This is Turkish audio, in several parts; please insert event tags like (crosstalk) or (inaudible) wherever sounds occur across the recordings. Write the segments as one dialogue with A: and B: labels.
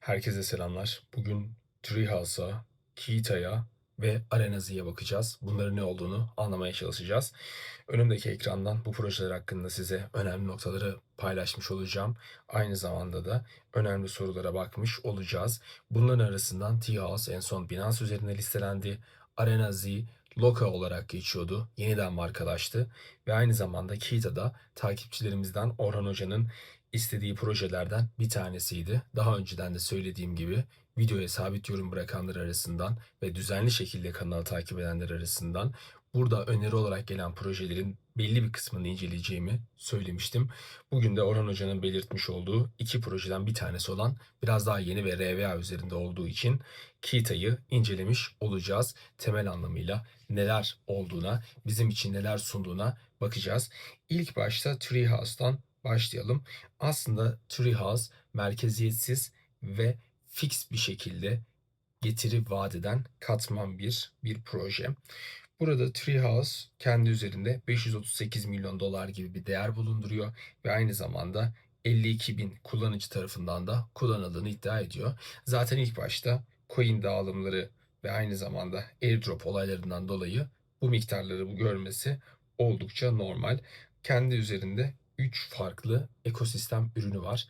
A: Herkese selamlar. Bugün Treehouse'a, Kita'ya ve Arenazi'ye bakacağız. Bunların ne olduğunu anlamaya çalışacağız. Önümdeki ekrandan bu projeler hakkında size önemli noktaları paylaşmış olacağım. Aynı zamanda da önemli sorulara bakmış olacağız. Bunların arasından T-House en son Binance üzerinde listelendi. Arenazi, Loka olarak geçiyordu. Yeniden markalaştı. Ve aynı zamanda Kita'da takipçilerimizden Orhan Hoca'nın istediği projelerden bir tanesiydi. Daha önceden de söylediğim gibi videoya sabit yorum bırakanlar arasından ve düzenli şekilde kanalı takip edenler arasından burada öneri olarak gelen projelerin belli bir kısmını inceleyeceğimi söylemiştim. Bugün de Orhan Hoca'nın belirtmiş olduğu iki projeden bir tanesi olan biraz daha yeni ve RVA üzerinde olduğu için Kita'yı incelemiş olacağız. Temel anlamıyla neler olduğuna, bizim için neler sunduğuna bakacağız. İlk başta Treehouse'dan başlayalım. Aslında Treehouse merkeziyetsiz ve fix bir şekilde getiri vaat eden katman bir bir proje. Burada Treehouse kendi üzerinde 538 milyon dolar gibi bir değer bulunduruyor ve aynı zamanda 52 bin kullanıcı tarafından da kullanıldığını iddia ediyor. Zaten ilk başta coin dağılımları ve aynı zamanda airdrop olaylarından dolayı bu miktarları bu görmesi oldukça normal. Kendi üzerinde 3 farklı ekosistem ürünü var.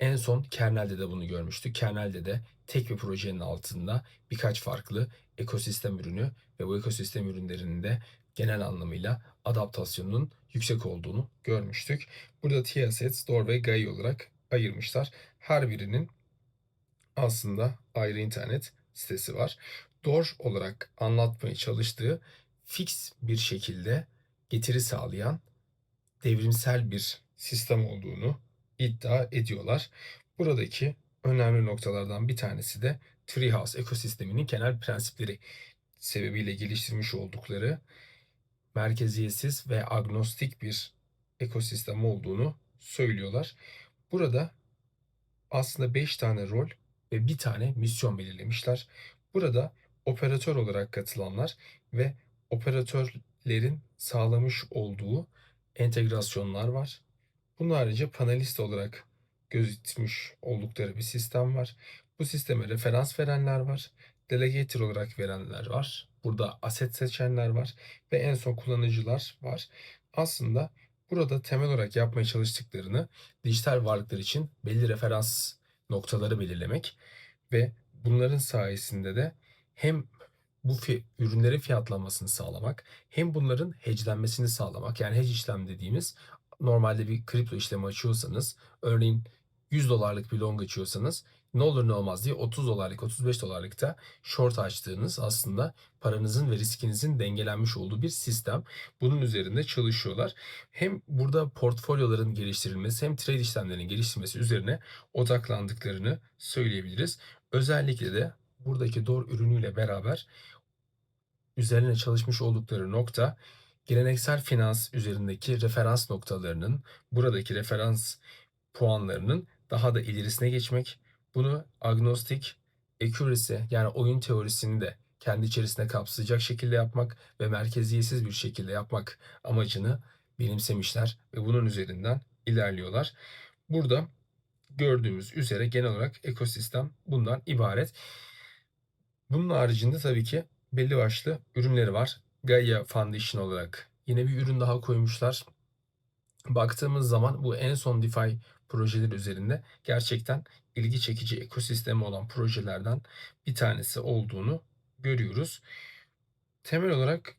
A: En son Kernel'de de bunu görmüştük. Kernel'de de tek bir projenin altında birkaç farklı ekosistem ürünü ve bu ekosistem ürünlerinin de genel anlamıyla adaptasyonunun yüksek olduğunu görmüştük. Burada T-Asset, Store ve Gai olarak ayırmışlar. Her birinin aslında ayrı internet sitesi var. Door olarak anlatmaya çalıştığı fix bir şekilde getiri sağlayan devrimsel bir sistem olduğunu iddia ediyorlar. Buradaki önemli noktalardan bir tanesi de Treehouse ekosisteminin genel prensipleri sebebiyle geliştirmiş oldukları merkeziyetsiz ve agnostik bir ekosistem olduğunu söylüyorlar. Burada aslında 5 tane rol ve bir tane misyon belirlemişler. Burada operatör olarak katılanlar ve operatörlerin sağlamış olduğu entegrasyonlar var. Bunun harici panelist olarak gözükmüş oldukları bir sistem var. Bu sisteme referans verenler var. Delegator olarak verenler var. Burada aset seçenler var. Ve en son kullanıcılar var. Aslında burada temel olarak yapmaya çalıştıklarını dijital varlıklar için belli referans noktaları belirlemek ve bunların sayesinde de hem bu fi- ürünlerin fiyatlanmasını sağlamak hem bunların hedgelenmesini sağlamak. Yani hedge işlem dediğimiz normalde bir kripto işlemi açıyorsanız örneğin 100 dolarlık bir long açıyorsanız ne olur ne olmaz diye 30 dolarlık 35 dolarlık da short açtığınız aslında paranızın ve riskinizin dengelenmiş olduğu bir sistem. Bunun üzerinde çalışıyorlar. Hem burada portfolyoların geliştirilmesi hem trade işlemlerinin geliştirilmesi üzerine odaklandıklarını söyleyebiliriz. Özellikle de buradaki DOR ürünüyle beraber üzerine çalışmış oldukları nokta geleneksel finans üzerindeki referans noktalarının buradaki referans puanlarının daha da ilerisine geçmek. Bunu agnostik accuracy yani oyun teorisini de kendi içerisine kapsayacak şekilde yapmak ve merkeziyetsiz bir şekilde yapmak amacını benimsemişler ve bunun üzerinden ilerliyorlar. Burada gördüğümüz üzere genel olarak ekosistem bundan ibaret. Bunun haricinde tabii ki belli başlı ürünleri var. Gaia Foundation olarak yine bir ürün daha koymuşlar. Baktığımız zaman bu en son DeFi projeleri üzerinde gerçekten ilgi çekici ekosistemi olan projelerden bir tanesi olduğunu görüyoruz. Temel olarak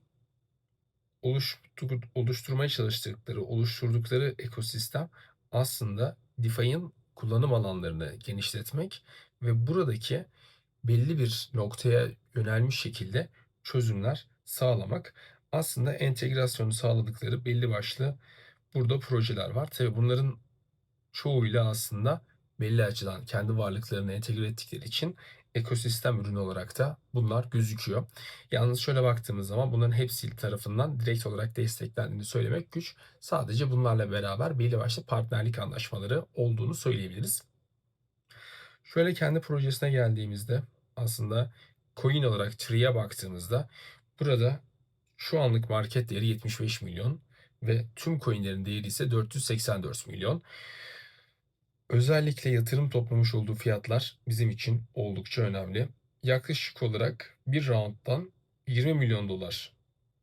A: oluştur, oluşturmaya çalıştıkları, oluşturdukları ekosistem aslında DeFi'nin kullanım alanlarını genişletmek ve buradaki belli bir noktaya yönelmiş şekilde çözümler sağlamak. Aslında entegrasyonu sağladıkları belli başlı burada projeler var. Tabi bunların çoğuyla aslında belli açıdan kendi varlıklarını entegre ettikleri için ekosistem ürünü olarak da bunlar gözüküyor. Yalnız şöyle baktığımız zaman bunların hepsi tarafından direkt olarak desteklendiğini söylemek güç. Sadece bunlarla beraber belli başlı partnerlik anlaşmaları olduğunu söyleyebiliriz. Şöyle kendi projesine geldiğimizde aslında coin olarak Tree'ye baktığımızda burada şu anlık market değeri 75 milyon ve tüm coinlerin değeri ise 484 milyon. Özellikle yatırım toplamış olduğu fiyatlar bizim için oldukça önemli. Yaklaşık olarak bir round'dan 20 milyon dolar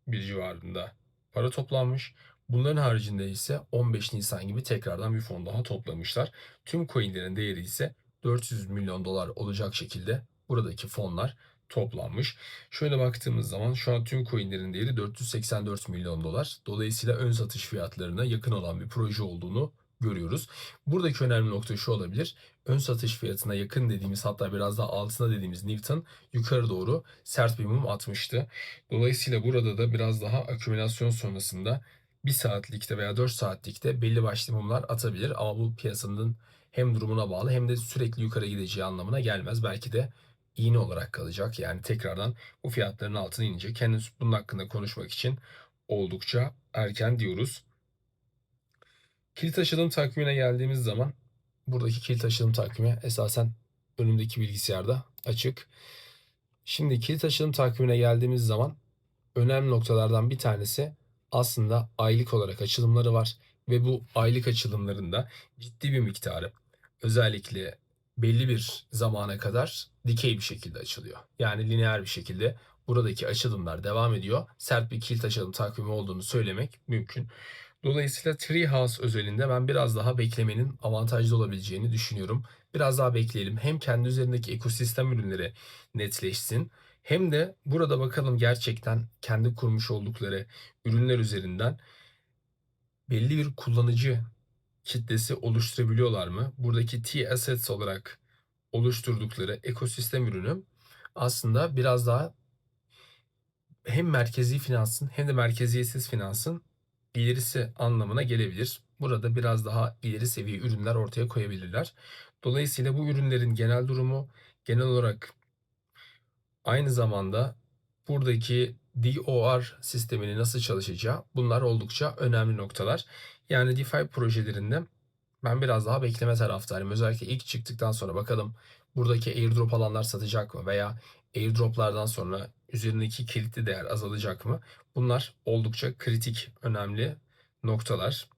A: bir civarında para toplanmış. Bunların haricinde ise 15 Nisan gibi tekrardan bir fon daha toplamışlar. Tüm coinlerin değeri ise 400 milyon dolar olacak şekilde buradaki fonlar toplanmış. Şöyle baktığımız zaman şu an tüm coinlerin değeri 484 milyon dolar. Dolayısıyla ön satış fiyatlarına yakın olan bir proje olduğunu görüyoruz. Buradaki önemli nokta şu olabilir. Ön satış fiyatına yakın dediğimiz hatta biraz daha altına dediğimiz Newton yukarı doğru sert bir mum atmıştı. Dolayısıyla burada da biraz daha akümülasyon sonrasında 1 saatlikte veya 4 saatlikte belli başlı mumlar atabilir. Ama bu piyasanın hem durumuna bağlı hem de sürekli yukarı gideceği anlamına gelmez. Belki de iğne olarak kalacak. Yani tekrardan bu fiyatların altına inecek. Henüz bunun hakkında konuşmak için oldukça erken diyoruz. Kilit açılım takvimine geldiğimiz zaman buradaki kilit açılım takvimi esasen önümdeki bilgisayarda açık. Şimdi kilit açılım takvimine geldiğimiz zaman önemli noktalardan bir tanesi aslında aylık olarak açılımları var ve bu aylık açılımlarında ciddi bir miktarı özellikle belli bir zamana kadar dikey bir şekilde açılıyor. Yani lineer bir şekilde buradaki açılımlar devam ediyor. Sert bir kilit açılım takvimi olduğunu söylemek mümkün. Dolayısıyla Treehouse özelinde ben biraz daha beklemenin avantajlı olabileceğini düşünüyorum. Biraz daha bekleyelim. Hem kendi üzerindeki ekosistem ürünleri netleşsin hem de burada bakalım gerçekten kendi kurmuş oldukları ürünler üzerinden belli bir kullanıcı kitlesi oluşturabiliyorlar mı? Buradaki T-Assets olarak oluşturdukları ekosistem ürünü aslında biraz daha hem merkezi finansın hem de merkeziyetsiz finansın ilerisi anlamına gelebilir. Burada biraz daha ileri seviye ürünler ortaya koyabilirler. Dolayısıyla bu ürünlerin genel durumu genel olarak aynı zamanda buradaki DOR sistemini nasıl çalışacağı bunlar oldukça önemli noktalar. Yani DeFi projelerinde ben biraz daha bekleme taraftarıyım. Özellikle ilk çıktıktan sonra bakalım buradaki airdrop alanlar satacak mı veya airdroplardan sonra üzerindeki kilitli değer azalacak mı? Bunlar oldukça kritik, önemli noktalar.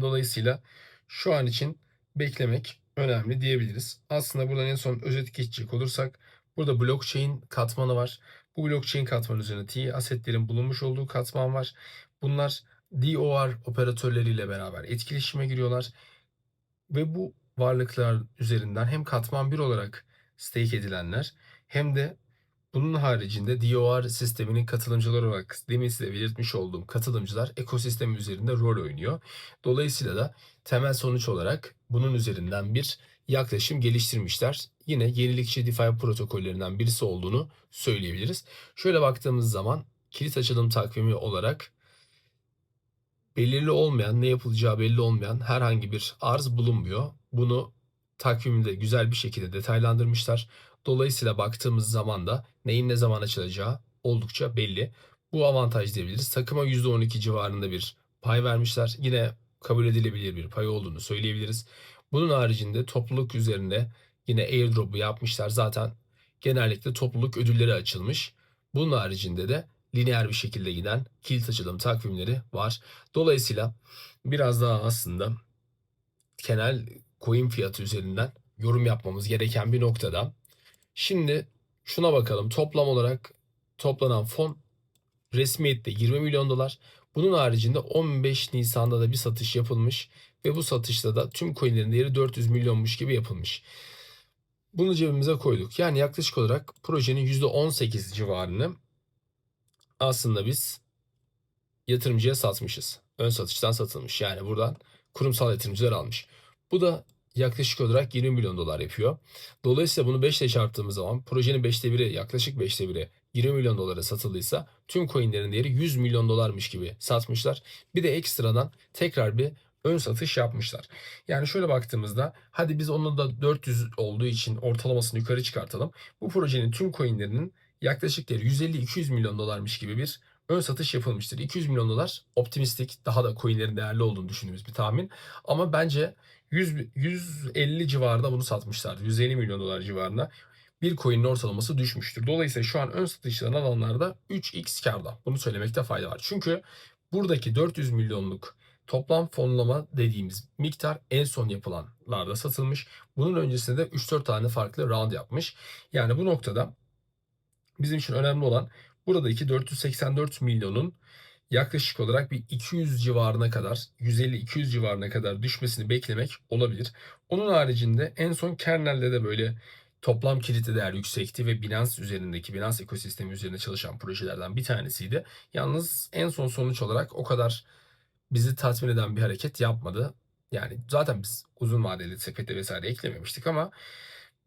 A: Dolayısıyla şu an için beklemek önemli diyebiliriz. Aslında buradan en son özet geçecek olursak burada blockchain katmanı var. Bu blockchain katmanı üzerine T asetlerin bulunmuş olduğu katman var. Bunlar DOR operatörleriyle beraber etkileşime giriyorlar. Ve bu varlıklar üzerinden hem katman 1 olarak stake edilenler hem de bunun haricinde DOR sisteminin katılımcıları olarak demin size belirtmiş olduğum katılımcılar ekosistem üzerinde rol oynuyor. Dolayısıyla da temel sonuç olarak bunun üzerinden bir yaklaşım geliştirmişler. Yine yenilikçi DeFi protokollerinden birisi olduğunu söyleyebiliriz. Şöyle baktığımız zaman kilit açılım takvimi olarak belirli olmayan, ne yapılacağı belli olmayan herhangi bir arz bulunmuyor. Bunu takvimde güzel bir şekilde detaylandırmışlar. Dolayısıyla baktığımız zaman da neyin ne zaman açılacağı oldukça belli. Bu avantaj diyebiliriz. Takıma %12 civarında bir pay vermişler. Yine kabul edilebilir bir pay olduğunu söyleyebiliriz. Bunun haricinde topluluk üzerinde yine airdrop'u yapmışlar. Zaten genellikle topluluk ödülleri açılmış. Bunun haricinde de lineer bir şekilde giden kilit açılım takvimleri var. Dolayısıyla biraz daha aslında genel coin fiyatı üzerinden yorum yapmamız gereken bir noktada. Şimdi şuna bakalım. Toplam olarak toplanan fon resmiyette 20 milyon dolar. Bunun haricinde 15 Nisan'da da bir satış yapılmış ve bu satışta da tüm coinlerin değeri 400 milyonmuş gibi yapılmış. Bunu cebimize koyduk. Yani yaklaşık olarak projenin %18 civarını aslında biz yatırımcıya satmışız. Ön satıştan satılmış. Yani buradan kurumsal yatırımcılar almış. Bu da yaklaşık olarak 20 milyon dolar yapıyor. Dolayısıyla bunu 5 ile çarptığımız zaman projenin 5'te 1'i yaklaşık 5'te 1'i 20 milyon dolara satıldıysa tüm coinlerin değeri 100 milyon dolarmış gibi satmışlar. Bir de ekstradan tekrar bir ön satış yapmışlar. Yani şöyle baktığımızda hadi biz onu da 400 olduğu için ortalamasını yukarı çıkartalım. Bu projenin tüm coinlerinin yaklaşık değeri 150-200 milyon dolarmış gibi bir ön satış yapılmıştır. 200 milyon dolar optimistik daha da coinlerin değerli olduğunu düşündüğümüz bir tahmin. Ama bence 100, 150 civarında bunu satmışlardı. 150 milyon dolar civarında bir coin'in ortalaması düşmüştür. Dolayısıyla şu an ön satışlarını alanlarda 3x karda. Bunu söylemekte fayda var. Çünkü buradaki 400 milyonluk toplam fonlama dediğimiz miktar en son yapılanlarda satılmış. Bunun öncesinde de 3-4 tane farklı round yapmış. Yani bu noktada bizim için önemli olan buradaki 484 milyonun yaklaşık olarak bir 200 civarına kadar, 150-200 civarına kadar düşmesini beklemek olabilir. Onun haricinde en son kernelde de böyle toplam kilitli değer yüksekti ve Binance üzerindeki, Binance ekosistemi üzerinde çalışan projelerden bir tanesiydi. Yalnız en son sonuç olarak o kadar bizi tatmin eden bir hareket yapmadı. Yani zaten biz uzun vadeli sepete vesaire eklememiştik ama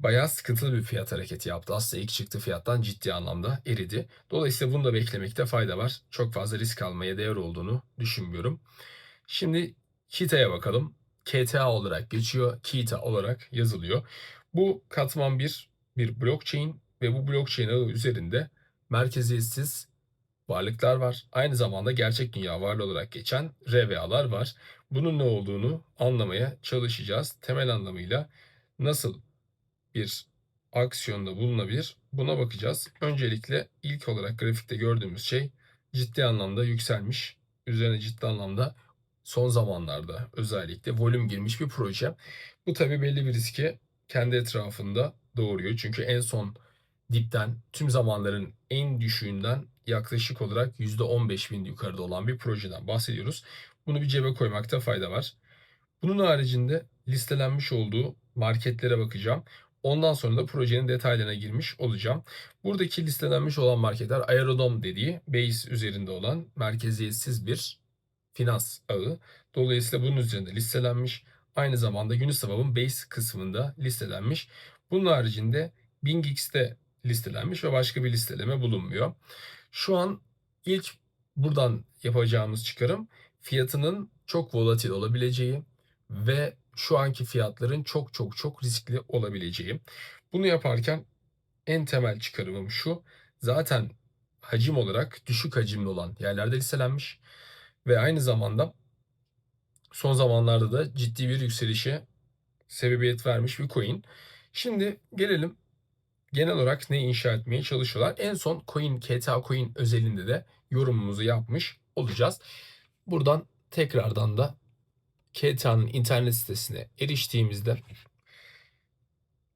A: bayağı sıkıntılı bir fiyat hareketi yaptı. Aslında ilk çıktığı fiyattan ciddi anlamda eridi. Dolayısıyla bunu da beklemekte fayda var. Çok fazla risk almaya değer olduğunu düşünmüyorum. Şimdi Kita'ya bakalım. KTA olarak geçiyor. Kita olarak yazılıyor. Bu katman bir bir blockchain ve bu blockchain ağı üzerinde merkeziyetsiz varlıklar var. Aynı zamanda gerçek dünya varlığı olarak geçen RVA'lar var. Bunun ne olduğunu anlamaya çalışacağız. Temel anlamıyla nasıl bir aksiyonda bulunabilir buna bakacağız. Öncelikle ilk olarak grafikte gördüğümüz şey ciddi anlamda yükselmiş. Üzerine ciddi anlamda son zamanlarda özellikle volüm girmiş bir proje. Bu tabi belli bir riski kendi etrafında doğuruyor. Çünkü en son dipten tüm zamanların en düşüğünden yaklaşık olarak %15 bin yukarıda olan bir projeden bahsediyoruz. Bunu bir cebe koymakta fayda var. Bunun haricinde listelenmiş olduğu marketlere bakacağım. Ondan sonra da projenin detaylarına girmiş olacağım. Buradaki listelenmiş olan marketler Aerodom dediği base üzerinde olan merkeziyetsiz bir finans ağı. Dolayısıyla bunun üzerinde listelenmiş. Aynı zamanda Uniswap'ın base kısmında listelenmiş. Bunun haricinde BingX'te listelenmiş ve başka bir listeleme bulunmuyor. Şu an ilk buradan yapacağımız çıkarım fiyatının çok volatil olabileceği ve şu anki fiyatların çok çok çok riskli olabileceği. Bunu yaparken en temel çıkarımım şu. Zaten hacim olarak düşük hacimli olan yerlerde listelenmiş ve aynı zamanda son zamanlarda da ciddi bir yükselişe sebebiyet vermiş bir coin. Şimdi gelelim genel olarak ne inşa etmeye çalışıyorlar. En son coin, KTA coin özelinde de yorumumuzu yapmış olacağız. Buradan tekrardan da KTA'nın internet sitesine eriştiğimizde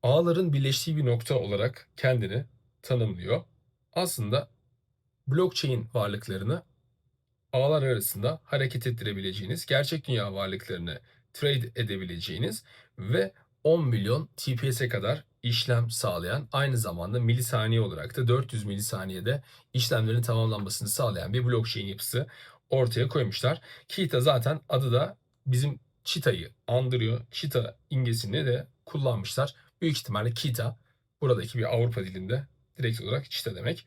A: ağların birleştiği bir nokta olarak kendini tanımlıyor. Aslında blockchain varlıklarını ağlar arasında hareket ettirebileceğiniz, gerçek dünya varlıklarını trade edebileceğiniz ve 10 milyon TPS'e kadar işlem sağlayan aynı zamanda milisaniye olarak da 400 milisaniyede işlemlerin tamamlanmasını sağlayan bir blockchain yapısı ortaya koymuşlar. Kita zaten adı da bizim Cheetah'yı andırıyor. Cheetah imgesini de kullanmışlar. Büyük ihtimalle Kita buradaki bir Avrupa dilinde direkt olarak Cheetah demek.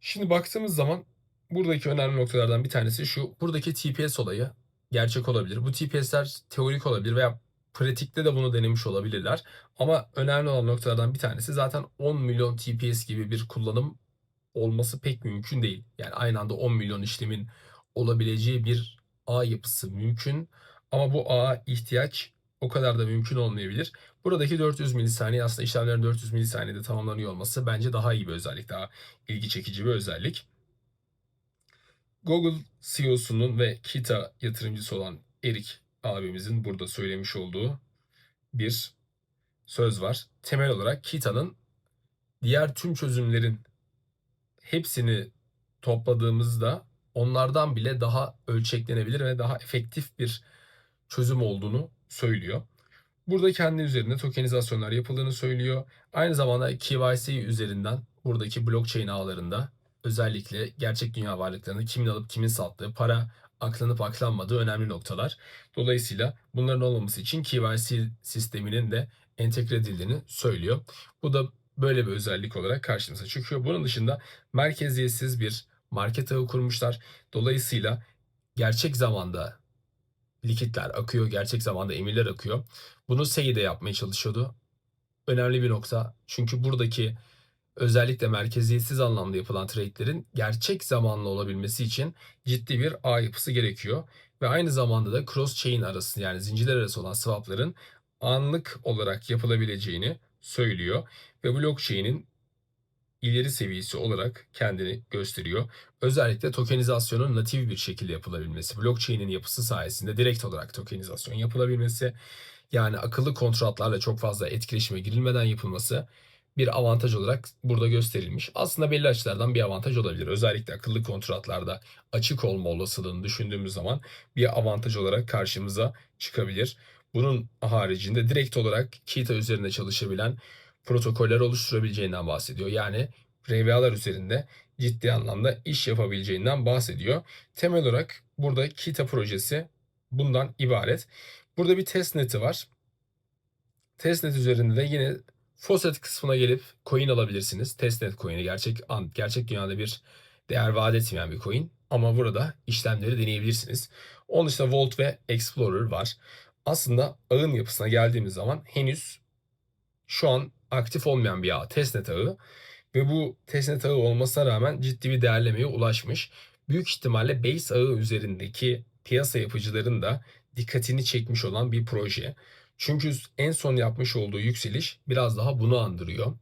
A: Şimdi baktığımız zaman buradaki önemli noktalardan bir tanesi şu. Buradaki TPS olayı gerçek olabilir. Bu TPS'ler teorik olabilir veya pratikte de bunu denemiş olabilirler. Ama önemli olan noktalardan bir tanesi zaten 10 milyon TPS gibi bir kullanım olması pek mümkün değil. Yani aynı anda 10 milyon işlemin olabileceği bir ağ yapısı mümkün. Ama bu ağa ihtiyaç o kadar da mümkün olmayabilir. Buradaki 400 milisaniye aslında işlemlerin 400 milisaniyede tamamlanıyor olması bence daha iyi bir özellik. Daha ilgi çekici bir özellik. Google CEO'sunun ve Kita yatırımcısı olan Erik abimizin burada söylemiş olduğu bir söz var. Temel olarak Kita'nın diğer tüm çözümlerin hepsini topladığımızda onlardan bile daha ölçeklenebilir ve daha efektif bir çözüm olduğunu söylüyor. Burada kendi üzerinde tokenizasyonlar yapıldığını söylüyor. Aynı zamanda KYC üzerinden buradaki blockchain ağlarında özellikle gerçek dünya varlıklarını kimin alıp kimin sattığı, para aklanıp aklanmadığı önemli noktalar. Dolayısıyla bunların olmaması için KYC sisteminin de entegre edildiğini söylüyor. Bu da böyle bir özellik olarak karşımıza çıkıyor. Bunun dışında merkeziyetsiz bir market ağı kurmuşlar. Dolayısıyla gerçek zamanda likitler akıyor, gerçek zamanda emirler akıyor. Bunu SEI de yapmaya çalışıyordu. Önemli bir nokta. Çünkü buradaki özellikle merkeziyetsiz anlamda yapılan trade'lerin gerçek zamanlı olabilmesi için ciddi bir ağ yapısı gerekiyor. Ve aynı zamanda da cross chain arası yani zincirler arası olan swapların anlık olarak yapılabileceğini söylüyor. Ve blockchain'in ileri seviyesi olarak kendini gösteriyor. Özellikle tokenizasyonun natif bir şekilde yapılabilmesi, blockchain'in yapısı sayesinde direkt olarak tokenizasyon yapılabilmesi, yani akıllı kontratlarla çok fazla etkileşime girilmeden yapılması bir avantaj olarak burada gösterilmiş. Aslında belli açılardan bir avantaj olabilir. Özellikle akıllı kontratlarda açık olma olasılığını düşündüğümüz zaman bir avantaj olarak karşımıza çıkabilir. Bunun haricinde direkt olarak Kita üzerinde çalışabilen protokoller oluşturabileceğinden bahsediyor. Yani RWA'lar üzerinde ciddi anlamda iş yapabileceğinden bahsediyor. Temel olarak burada Kita projesi bundan ibaret. Burada bir testnet'i var. Testnet üzerinde de yine Faucet kısmına gelip coin alabilirsiniz. Testnet coin'i gerçek gerçek dünyada bir değer vaat etmeyen bir coin. Ama burada işlemleri deneyebilirsiniz. Onun dışında Vault ve Explorer var. Aslında ağın yapısına geldiğimiz zaman henüz şu an aktif olmayan bir ağ, testnet ağı. Ve bu testnet ağı olmasına rağmen ciddi bir değerlemeye ulaşmış. Büyük ihtimalle Base ağı üzerindeki piyasa yapıcıların da dikkatini çekmiş olan bir proje. Çünkü en son yapmış olduğu yükseliş biraz daha bunu andırıyor.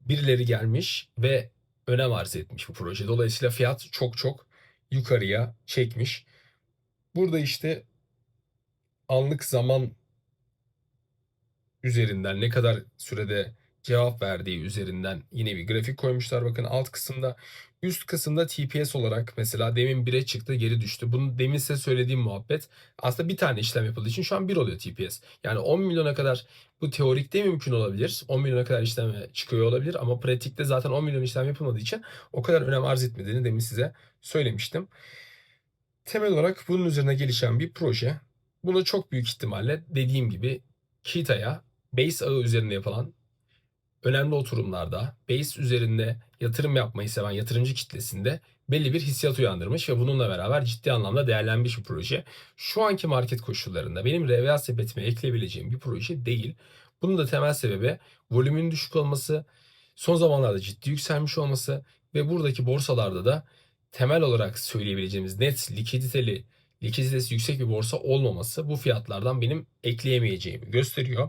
A: Birileri gelmiş ve önem arz etmiş bu proje. Dolayısıyla fiyat çok çok yukarıya çekmiş. Burada işte anlık zaman üzerinden ne kadar sürede cevap verdiği üzerinden yine bir grafik koymuşlar. Bakın alt kısımda üst kısımda TPS olarak mesela demin 1'e çıktı geri düştü. Bunu demin size söylediğim muhabbet aslında bir tane işlem yapıldığı için şu an 1 oluyor TPS. Yani 10 milyona kadar bu teorikte mümkün olabilir. 10 milyona kadar işlem çıkıyor olabilir ama pratikte zaten 10 milyon işlem yapılmadığı için o kadar önem arz etmediğini demin size söylemiştim. Temel olarak bunun üzerine gelişen bir proje. Bunu çok büyük ihtimalle dediğim gibi Kita'ya Base ağı üzerinde yapılan önemli oturumlarda Base üzerinde yatırım yapmayı seven yatırımcı kitlesinde belli bir hissiyat uyandırmış ve bununla beraber ciddi anlamda değerlenmiş bir proje. Şu anki market koşullarında benim RVA sepetime ekleyebileceğim bir proje değil. Bunun da temel sebebi volümün düşük olması, son zamanlarda ciddi yükselmiş olması ve buradaki borsalarda da temel olarak söyleyebileceğimiz net likiditeli likiditesi yüksek bir borsa olmaması bu fiyatlardan benim ekleyemeyeceğimi gösteriyor.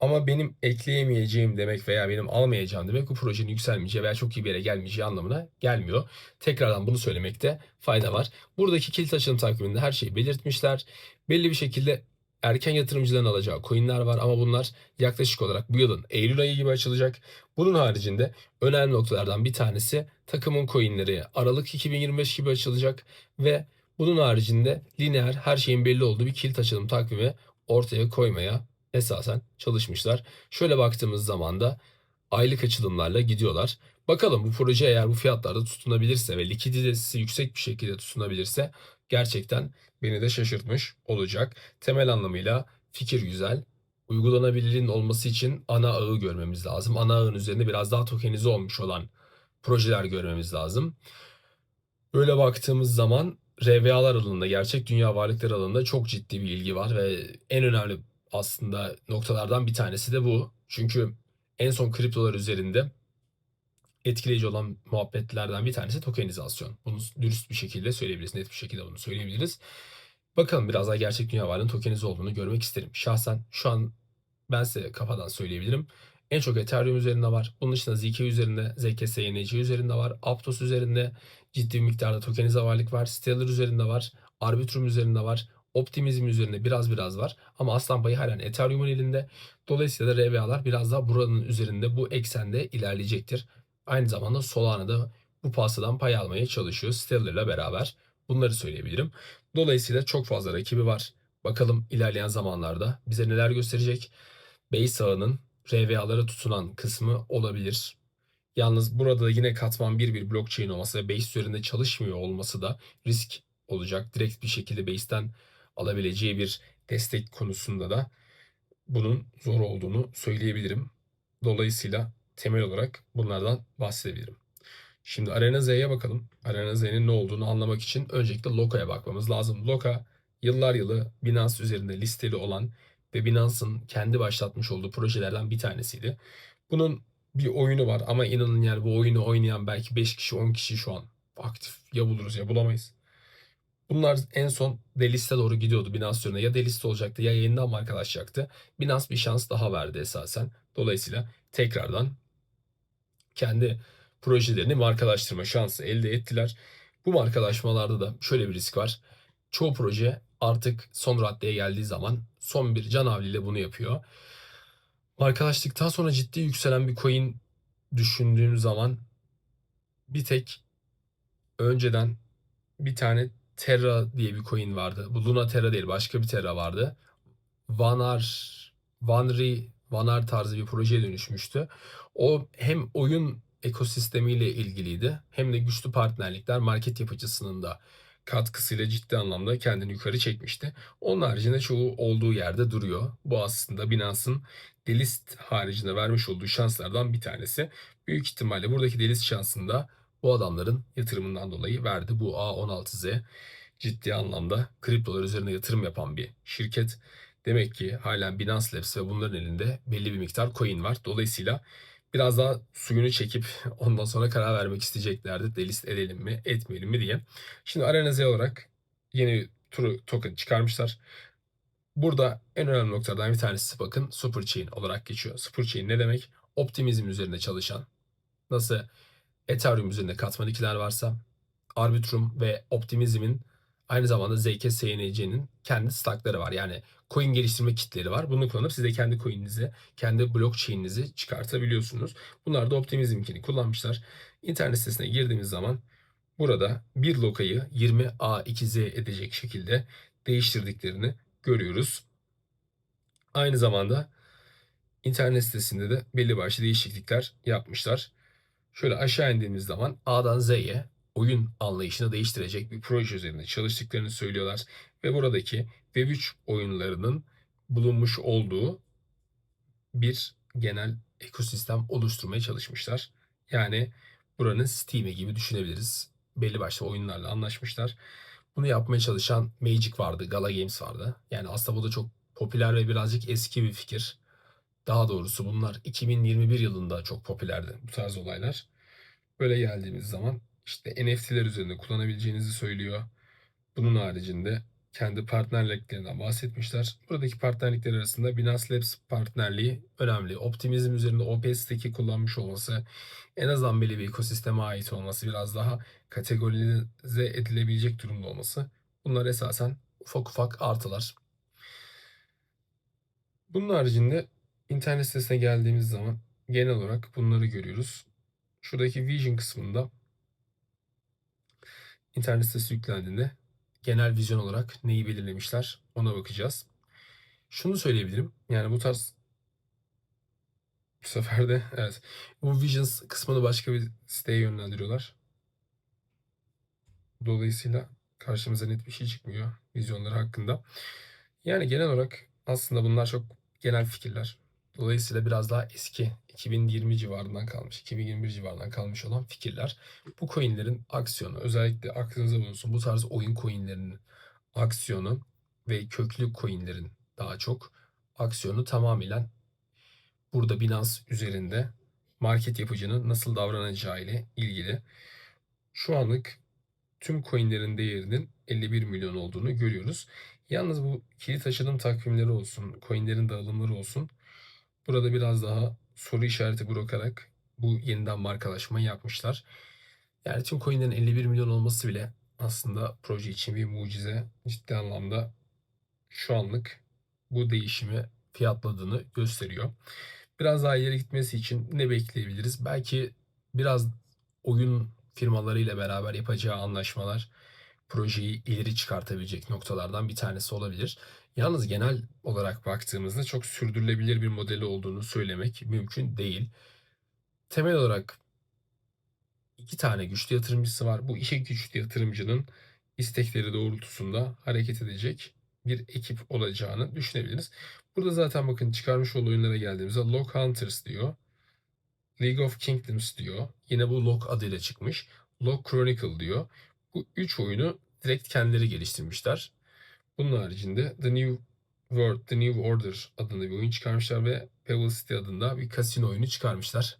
A: Ama benim ekleyemeyeceğim demek veya benim almayacağım demek bu projenin yükselmeyeceği veya çok iyi bir yere gelmeyeceği anlamına gelmiyor. Tekrardan bunu söylemekte fayda var. Buradaki kilit açılım takviminde her şeyi belirtmişler. Belli bir şekilde erken yatırımcıların alacağı coinler var ama bunlar yaklaşık olarak bu yılın Eylül ayı gibi açılacak. Bunun haricinde önemli noktalardan bir tanesi takımın coinleri Aralık 2025 gibi açılacak ve bunun haricinde lineer her şeyin belli olduğu bir kilit açılım takvimi ortaya koymaya esasen çalışmışlar. Şöyle baktığımız zaman da aylık açılımlarla gidiyorlar. Bakalım bu proje eğer bu fiyatlarda tutunabilirse ve likiditesi yüksek bir şekilde tutunabilirse gerçekten beni de şaşırtmış olacak. Temel anlamıyla fikir güzel. Uygulanabilirliğin olması için ana ağı görmemiz lazım. Ana ağın üzerinde biraz daha tokenize olmuş olan projeler görmemiz lazım. Böyle baktığımız zaman RVA'lar alanında, gerçek dünya varlıkları alanında çok ciddi bir ilgi var ve en önemli aslında noktalardan bir tanesi de bu. Çünkü en son kriptolar üzerinde etkileyici olan muhabbetlerden bir tanesi tokenizasyon. Bunu dürüst bir şekilde söyleyebiliriz, net bir şekilde bunu söyleyebiliriz. Bakalım biraz daha gerçek dünya varlığının tokenize olduğunu görmek isterim. Şahsen şu an ben size kafadan söyleyebilirim. En çok Ethereum üzerinde var. Bunun dışında ZK üzerinde, ZK SNC üzerinde var. Aptos üzerinde ciddi bir miktarda tokenize varlık var. Stellar üzerinde var. Arbitrum üzerinde var. Optimizm üzerinde biraz biraz var. Ama aslan payı halen Ethereum'un elinde. Dolayısıyla da RBA'lar biraz daha buranın üzerinde bu eksende ilerleyecektir. Aynı zamanda Solana da bu pastadan pay almaya çalışıyor Stellar ile beraber. Bunları söyleyebilirim. Dolayısıyla çok fazla rakibi var. Bakalım ilerleyen zamanlarda bize neler gösterecek. Base ağının RVA'lara tutunan kısmı olabilir. Yalnız burada yine katman bir bir blockchain olması ve Base üzerinde çalışmıyor olması da risk olacak. Direkt bir şekilde Base'ten alabileceği bir destek konusunda da bunun zor olduğunu söyleyebilirim. Dolayısıyla temel olarak bunlardan bahsedebilirim. Şimdi Arena Z'ye bakalım. Arena Z'nin ne olduğunu anlamak için öncelikle Loka'ya bakmamız lazım. Loka yıllar yılı Binance üzerinde listeli olan ve Binance'ın kendi başlatmış olduğu projelerden bir tanesiydi. Bunun bir oyunu var ama inanın yani bu oyunu oynayan belki 5 kişi 10 kişi şu an aktif ya buluruz ya bulamayız. Bunlar en son Delis'te doğru gidiyordu Binance üzerine. Ya Delis'te olacaktı ya yeniden markalaşacaktı. Binance bir şans daha verdi esasen. Dolayısıyla tekrardan kendi projelerini markalaştırma şansı elde ettiler. Bu markalaşmalarda da şöyle bir risk var. Çoğu proje artık son raddeye geldiği zaman son bir can havliyle bunu yapıyor. Markalaştıktan sonra ciddi yükselen bir coin düşündüğüm zaman bir tek önceden bir tane Terra diye bir coin vardı. Bu Luna Terra değil başka bir Terra vardı. Vanar, Vanri, Vanar tarzı bir projeye dönüşmüştü. O hem oyun ekosistemiyle ilgiliydi hem de güçlü partnerlikler market yapıcısının da katkısıyla ciddi anlamda kendini yukarı çekmişti. Onun haricinde çoğu olduğu yerde duruyor. Bu aslında Binance'ın delist haricinde vermiş olduğu şanslardan bir tanesi. Büyük ihtimalle buradaki delist şansını da bu adamların yatırımından dolayı verdi. Bu A16Z ciddi anlamda kriptolar üzerine yatırım yapan bir şirket. Demek ki halen Binance Labs ve bunların elinde belli bir miktar coin var. Dolayısıyla biraz daha suyunu çekip (laughs) ondan sonra karar vermek isteyeceklerdi. Delist edelim mi etmeyelim mi diye. Şimdi Arena Z olarak yeni turu token çıkarmışlar. Burada en önemli noktalardan bir tanesi bakın Superchain olarak geçiyor. Superchain ne demek? Optimizm üzerinde çalışan. Nasıl Ethereum üzerinde katman ikiler varsa Arbitrum ve Optimizm'in aynı zamanda ZK SNC'nin kendi stackları var. Yani coin geliştirme kitleri var. Bunu kullanıp siz de kendi coin'inizi, kendi blockchain'inizi çıkartabiliyorsunuz. Bunlar da Optimizm'kini kullanmışlar. İnternet sitesine girdiğimiz zaman burada bir lokayı 20A2Z edecek şekilde değiştirdiklerini görüyoruz. Aynı zamanda internet sitesinde de belli başlı değişiklikler yapmışlar. Şöyle aşağı indiğimiz zaman A'dan Z'ye oyun anlayışını değiştirecek bir proje üzerinde çalıştıklarını söylüyorlar. Ve buradaki Web3 oyunlarının bulunmuş olduğu bir genel ekosistem oluşturmaya çalışmışlar. Yani buranın Steam'i gibi düşünebiliriz. Belli başlı oyunlarla anlaşmışlar. Bunu yapmaya çalışan Magic vardı, Gala Games vardı. Yani aslında bu da çok popüler ve birazcık eski bir fikir. Daha doğrusu bunlar 2021 yılında çok popülerdi bu tarz olaylar. Böyle geldiğimiz zaman işte NFT'ler üzerinde kullanabileceğinizi söylüyor. Bunun haricinde kendi partnerliklerinden bahsetmişler. Buradaki partnerlikler arasında Binance Labs partnerliği önemli. Optimizm üzerinde OpenStack'i kullanmış olması, en azından belli bir ekosisteme ait olması, biraz daha kategorize edilebilecek durumda olması. Bunlar esasen ufak ufak artılar. Bunun haricinde internet sitesine geldiğimiz zaman genel olarak bunları görüyoruz. Şuradaki Vision kısmında internet sitesi yüklendiğinde genel vizyon olarak neyi belirlemişler ona bakacağız. Şunu söyleyebilirim. Yani bu tarz bu sefer de evet bu Visions kısmını başka bir siteye yönlendiriyorlar. Dolayısıyla karşımıza net bir şey çıkmıyor vizyonları hakkında. Yani genel olarak aslında bunlar çok genel fikirler. Dolayısıyla biraz daha eski 2020 civarından kalmış, 2021 civarından kalmış olan fikirler. Bu coinlerin aksiyonu özellikle aklınıza bulunsun bu tarz oyun coinlerinin aksiyonu ve köklü coinlerin daha çok aksiyonu tamamen burada Binance üzerinde market yapıcının nasıl davranacağı ile ilgili. Şu anlık tüm coinlerin değerinin 51 milyon olduğunu görüyoruz. Yalnız bu kilit açılım takvimleri olsun, coinlerin dağılımları olsun Burada biraz daha soru işareti bırakarak bu yeniden markalaşmayı yapmışlar. Yani tüm coinlerin 51 milyon olması bile aslında proje için bir mucize. Ciddi anlamda şu anlık bu değişimi fiyatladığını gösteriyor. Biraz daha ileri gitmesi için ne bekleyebiliriz? Belki biraz oyun firmalarıyla beraber yapacağı anlaşmalar projeyi ileri çıkartabilecek noktalardan bir tanesi olabilir. Yalnız genel olarak baktığımızda çok sürdürülebilir bir modeli olduğunu söylemek mümkün değil. Temel olarak iki tane güçlü yatırımcısı var. Bu işe güçlü yatırımcının istekleri doğrultusunda hareket edecek bir ekip olacağını düşünebiliriz. Burada zaten bakın çıkarmış olduğu oyunlara geldiğimizde Lock Hunters diyor. League of Kingdoms diyor. Yine bu Lock adıyla çıkmış. Lock Chronicle diyor. Bu üç oyunu direkt kendileri geliştirmişler. Bunun haricinde The New World, The New Order adında bir oyun çıkarmışlar ve Pebble City adında bir kasino oyunu çıkarmışlar.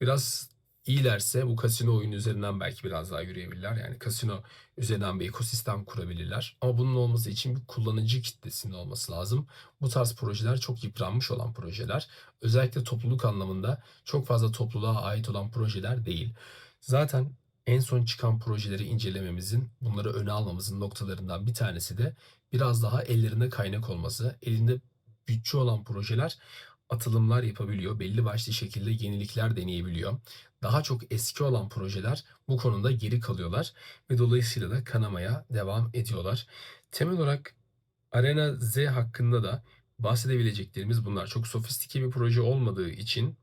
A: Biraz iyilerse bu kasino oyunu üzerinden belki biraz daha yürüyebilirler. Yani kasino üzerinden bir ekosistem kurabilirler. Ama bunun olması için bir kullanıcı kitlesinin olması lazım. Bu tarz projeler çok yıpranmış olan projeler. Özellikle topluluk anlamında çok fazla topluluğa ait olan projeler değil. Zaten en son çıkan projeleri incelememizin, bunları öne almamızın noktalarından bir tanesi de biraz daha ellerinde kaynak olması. Elinde bütçe olan projeler atılımlar yapabiliyor. Belli başlı şekilde yenilikler deneyebiliyor. Daha çok eski olan projeler bu konuda geri kalıyorlar ve dolayısıyla da kanamaya devam ediyorlar. Temel olarak Arena Z hakkında da bahsedebileceklerimiz bunlar. Çok sofistike bir proje olmadığı için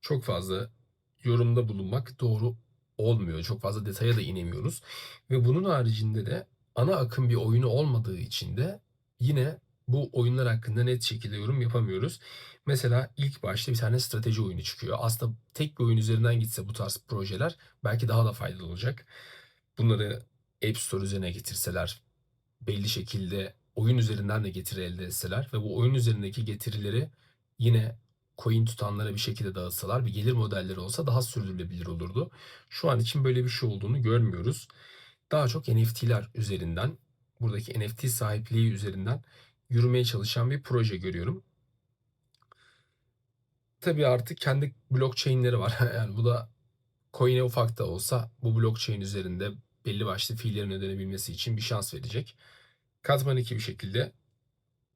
A: çok fazla yorumda bulunmak doğru olmuyor. Çok fazla detaya da inemiyoruz. Ve bunun haricinde de ana akım bir oyunu olmadığı için de yine bu oyunlar hakkında net şekilde yorum yapamıyoruz. Mesela ilk başta bir tane strateji oyunu çıkıyor. Aslında tek bir oyun üzerinden gitse bu tarz projeler belki daha da faydalı olacak. Bunları App Store üzerine getirseler, belli şekilde oyun üzerinden de getiri elde etseler ve bu oyun üzerindeki getirileri yine coin tutanlara bir şekilde dağıtsalar bir gelir modelleri olsa daha sürdürülebilir olurdu. Şu an için böyle bir şey olduğunu görmüyoruz. Daha çok NFT'ler üzerinden, buradaki NFT sahipliği üzerinden yürümeye çalışan bir proje görüyorum. Tabii artık kendi blockchain'leri var. (laughs) Yani bu da coin'e ufak da olsa bu blockchain üzerinde belli başlı fiillerin ödenebilmesi için bir şans verecek. Katman 2 bir şekilde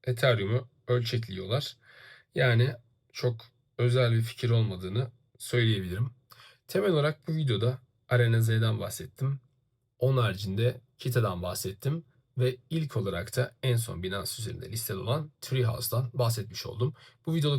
A: Ethereum'u ölçekliyorlar. Yani çok özel bir fikir olmadığını söyleyebilirim. Temel olarak bu videoda Arena Z'den bahsettim. Onun haricinde Kita'dan bahsettim. Ve ilk olarak da en son Binance üzerinde listeli olan Treehouse'dan bahsetmiş oldum. Bu videoda